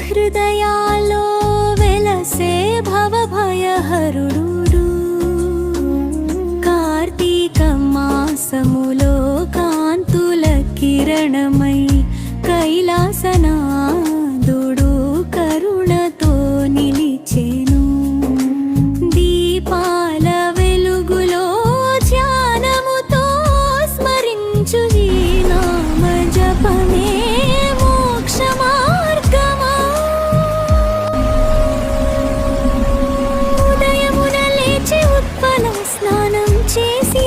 హృదయాలో వెలసే భవ భయహరుడు కార్తీక మాసములో కాంతుల కిరణమై కైలాసనా ధ్యానం చేసి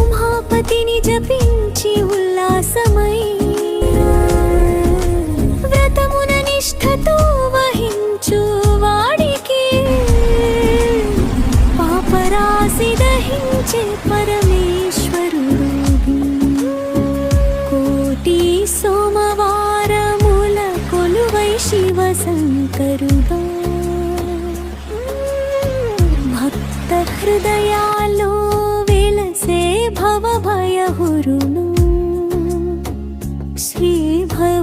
ఉమాపతిని జపించి ఉల్లాసమై వ్రతమున నిష్ఠతో వహించు వాడికి. పాపరాశి దహించే పరమేశ్వరుడు కోటి సోమవారముల కొలువై శివ శంకరుడా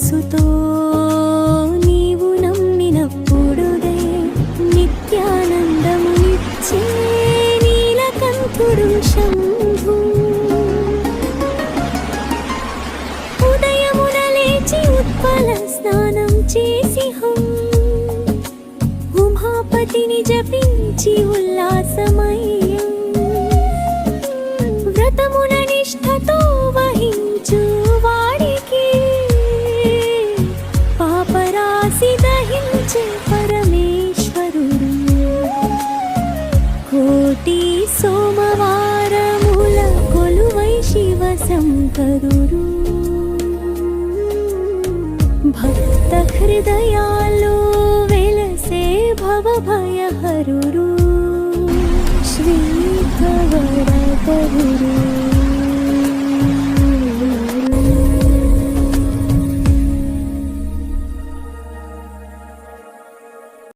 మనసుతో నీవు నమ్మినప్పుడుదే నిత్యానందమునిచ్చే నీలకంఠుడు శంభు. ఉదయమున లేచి ఉత్పల స్నానం చేసి హం. ఉమాపతిని జపించి ఉల్లాసమయ్యం. వ్రతమున నిష్ఠతో వహించు శివ శంకరుడు. భక్త హృదయాలు వెలసే భవ భయ